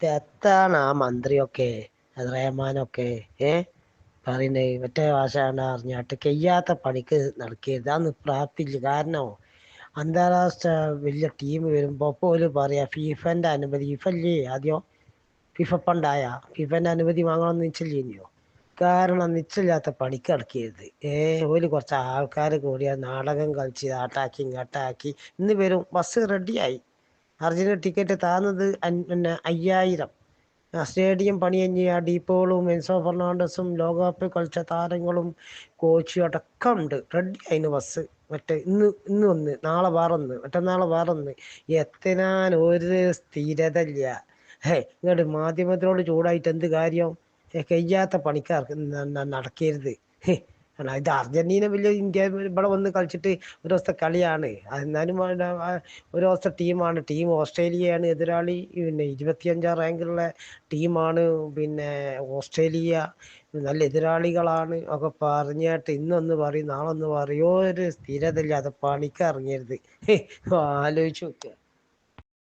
എത്താണ് ആ മന്ത്രിയൊക്കെ റഹ്മാനൊക്കെ ഏ? പറയുന്നത് മറ്റേ ഭാഷയാണ് അറിഞ്ഞാട്ട് കയ്യാത്ത പണിക്ക് നടക്കരുത്. അന്ന് പ്രാപ്തില്ല കാരണം അന്താരാഷ്ട്ര വലിയ ടീം വരുമ്പോൾ പോലും പറയാ ഫിഫന്റെ അനുമതി ഫിഫല്ലേ ആദ്യം? ഫിഫ പണ്ടായ ഫിഫന്റെ അനുമതി വാങ്ങണമെന്ന് നിശ്ചയില്ലയോ കാരണം നിശ്ചയില്ലാത്ത പണിക്ക് നടക്കരുത്. ഏ? ഒരു കുറച്ച് ആൾക്കാർ കൂടിയ നാടകം കളിച്ച് ആട്ടാക്കി ഇങ്ങോട്ടാക്കി ഇന്ന് വരും ബസ് റെഡിയായി അർജന്റീന ടിക്കറ്റ് താന്നത് പിന്നെ അയ്യായിരം. സ്റ്റേഡിയം പണി കഴിഞ്ഞ് ആ ഡീപ്പോളും എൻസോ ഫെർണാണ്ടസും ലോകകപ്പ് കളിച്ച താരങ്ങളും കോച്ചും അടക്കം ഉണ്ട്. റെഡി അതിന് ബസ് മറ്റേ ഇന്ന് ഇന്ന് ഒന്ന് നാളെ വേറൊന്ന് മറ്റന്നാളെ വേറൊന്ന്. എത്തനാൻ ഒരു സ്ഥിരത ഇല്ല ഹേ ഇങ്ങോട്ട് മാധ്യമത്തിനോട് ചൂടായിട്ട് എന്ത് കാര്യം? കഴിയാത്ത പണിക്കാർക്ക് നടക്കരുത്. ആണ് ഇത് അർജന്റീന വലിയ ഇന്ത്യ ഇവിടെ വന്ന് കളിച്ചിട്ട് ഒരു ദിവസത്തെ കളിയാണ്. എന്നാലും ഒരു ദിവസത്തെ ടീമാണ്. ടീം ഓസ്ട്രേലിയയാണ് എതിരാളി. പിന്നെ ഇരുപത്തിയഞ്ചാം റാങ്കിലുള്ള ടീമാണ്. പിന്നെ ഓസ്ട്രേലിയ നല്ല എതിരാളികളാണ്. ഒക്കെ പറഞ്ഞിട്ട് ഇന്നൊന്ന് പറയും നാളൊന്ന് പറയും. ഒരു സ്ഥിരത ഇല്ലാതെ പണിക്ക് ഇറങ്ങരുത്. ആലോചിച്ച് നോക്കുക